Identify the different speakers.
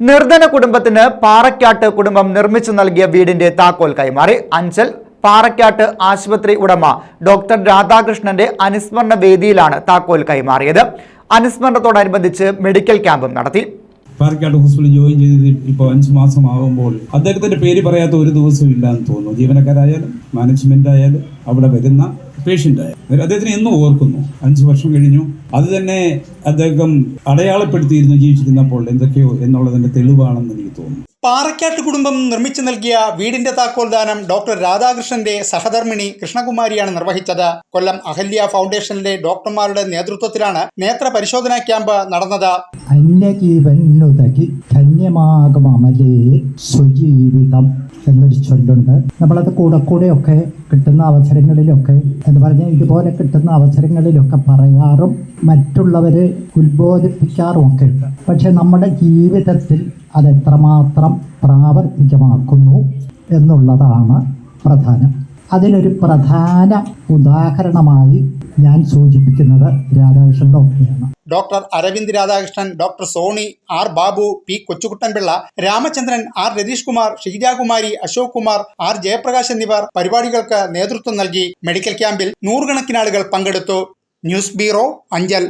Speaker 1: നിർധന കുടുംബത്തിന് പാറക്കാട്ട് കുടുംബം നിർമ്മിച്ചു നൽകിയ വീടിന്റെ താക്കോൽ കൈമാറി. അഞ്ചൽ പാറക്കാട്ട് ആശുപത്രി ഉടമ ഡോക്ടർ രാധാകൃഷ്ണന്റെ അനുസ്മരണ വേദിയിലാണ് താക്കോൽ കൈമാറിയത്. അനുസ്മരണത്തോടനുബന്ധിച്ച് മെഡിക്കൽ ക്യാമ്പും നടത്തി.
Speaker 2: പാറക്കാട് ഹോസ്പിറ്റലിൽ ജോയിൻ ചെയ്ത് ഇപ്പോൾ അഞ്ച് മാസമാകുമ്പോൾ അദ്ദേഹത്തിന്റെ പേര് പറയാത്ത ഒരു ദിവസവും ഇല്ലാന്ന് തോന്നുന്നു. ജീവനക്കാരായാലും മാനേജ്മെന്റ് ആയാലും അവിടെ വരുന്ന പേഷ്യന്റ് ആയാലും. അദ്ദേഹത്തിന് എന്നും ഓർക്കുന്നു. അഞ്ച് വർഷം കഴിഞ്ഞു. അത് തന്നെ അദ്ദേഹം അടയാളപ്പെടുത്തിയിരുന്നു ജീവിച്ചിരുന്നപ്പോൾ എന്തൊക്കെയോ എന്നുള്ളതിന്റെ തെളിവാണെന്ന് എനിക്ക് തോന്നുന്നു.
Speaker 3: പാറക്കാട്ട് കുടുംബം നിർമ്മിച്ചു നൽകിയ വീടിന്റെ താക്കോൽ ദാനം ഡോക്ടർ രാധാകൃഷ്ണന്റെ സഹധർമ്മിണി കൃഷ്ണകുമാരിയാണ് നിർവഹിച്ചത്. കൊല്ലം അഹല്യ ഫൗണ്ടേഷനിലെ ഡോക്ടർമാരുടെ നേതൃത്വത്തിലാണ് നേത്ര പരിശോധനാ ക്യാമ്പ് നടന്നത്.
Speaker 4: അന്യജീവനുതകി ധന്യമാകും അമലേ സ്വജീവിതം. എന്നൊരു ചൊല്ലുണ്ട് നമ്മളത് കൂടെ കൂടെയൊക്കെ കിട്ടുന്ന അവസരങ്ങളിലൊക്കെ എന്ന് പറഞ്ഞാൽ ഇതുപോലെ കിട്ടുന്ന അവസരങ്ങളിലൊക്കെ പറയാറും മറ്റുള്ളവരെ ഉത്ബോധിപ്പിക്കാറും ഒക്കെ. ഉണ്ട് പക്ഷെ നമ്മുടെ ജീവിതത്തിൽ അത് എത്രമാത്രം പ്രാവർത്തികമാക്കുന്നു എന്നുള്ളതാണ് പ്രധാനം. അതിനൊരു പ്രധാന ഉദാഹരണമായി ഞാൻ സൂചിപ്പിക്കുന്നത് രാധാകൃഷ്ണന്റെ ഡോക്ടറെയാണ്
Speaker 3: doctor Aravind Radhakrishnan doctor Soni R Babu P Kochukuttanpillai Ramachandran R Ratheesh Kumar Sheejakumari Ashok Kumar R Jayaprakash എന്നിവർ പരിപാടികൾക്ക് നേതൃത്വം നൽകി മെഡിക്കൽ ക്യാമ്പിൽ നൂറുകണക്കിന് ആളുകൾ പങ്കെടുത്തു. News bureau Anchal.